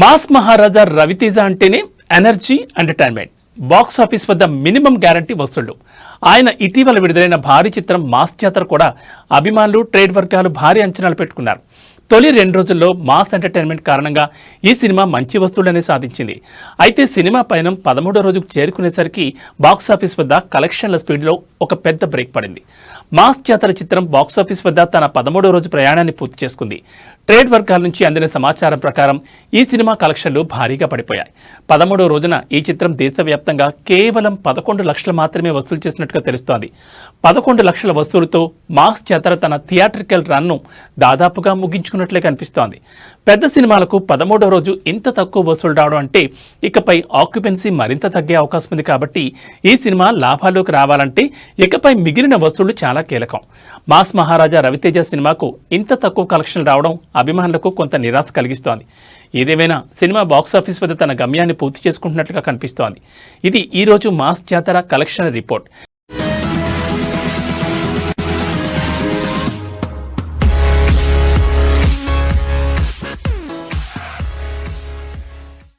Mass Maharaja Ravi Teja అంటేనే energy entertainment. Box office వద్ద minimum guarantee వసూళ్ళు. ఆయన ఇటీవల విడుదలైన భారీ చిత్రం మాస్ జాతర కూడా అభిమానులు ట్రేడ్ వర్గాలు భారీ అంచనాలు పెట్టుకున్నారు. తొలి రెండు రోజుల్లో మాస్ ఎంటర్టైన్మెంట్ కారణంగా ఈ సినిమా మంచి వసూళ్ళనే సాధించింది. అయితే సినిమా పయనం పదమూడో రోజుకు చేరుకునేసరికి బాక్స్ ఆఫీస్ వద్ద కలెక్షన్ల స్పీడ్లో ఒక పెద్ద బ్రేక్ పడింది. మాస్ జాతర చిత్రం బాక్స్ ఆఫీస్ వద్ద తన పదమూడో రోజు ప్రయాణాన్ని పూర్తి చేసుకుంది. ట్రేడ్ వర్గాల నుంచి అందిన సమాచారం ప్రకారం ఈ సినిమా కలెక్షన్లు భారీగా పడిపోయాయి. పదమూడో రోజున ఈ చిత్రం దేశవ్యాప్తంగా కేవలం పదకొండు లక్షలు మాత్రమే వసూలు చేసినట్టుగా తెలుస్తోంది. పదకొండు లక్షల వసూలుతో మాస్ చేతర తన థియేట్రికల్ రన్ను దాదాపుగా ముగించుకున్నట్లే కనిపిస్తోంది. పెద్ద సినిమాలకు పదమూడో రోజు ఇంత తక్కువ వసూలు రావడం అంటే ఇకపై ఆక్యుపెన్సీ మరింత తగ్గే అవకాశం ఉంది కాబట్టి ఈ సినిమా లాభాల్లోకి రావాలంటే ఇకపై మిగిలిన వసూళ్ళు చాలా కీలకం. మాస్ మహారాజా రవితేజ సినిమాకు ఇంత తక్కువ కలెక్షన్ రావడం అభిమానులకు కొంత నిరాశ కలిగిస్తోంది. ఏదేమైనా సినిమా బాక్సాఫీస్ వద్ద తన గమ్యాన్ని పూర్తి చేసుకుంటున్నట్లుగా కనిపిస్తోంది. ఇది ఈరోజు మాస్ జాతర కలెక్షన్ రిపోర్ట్.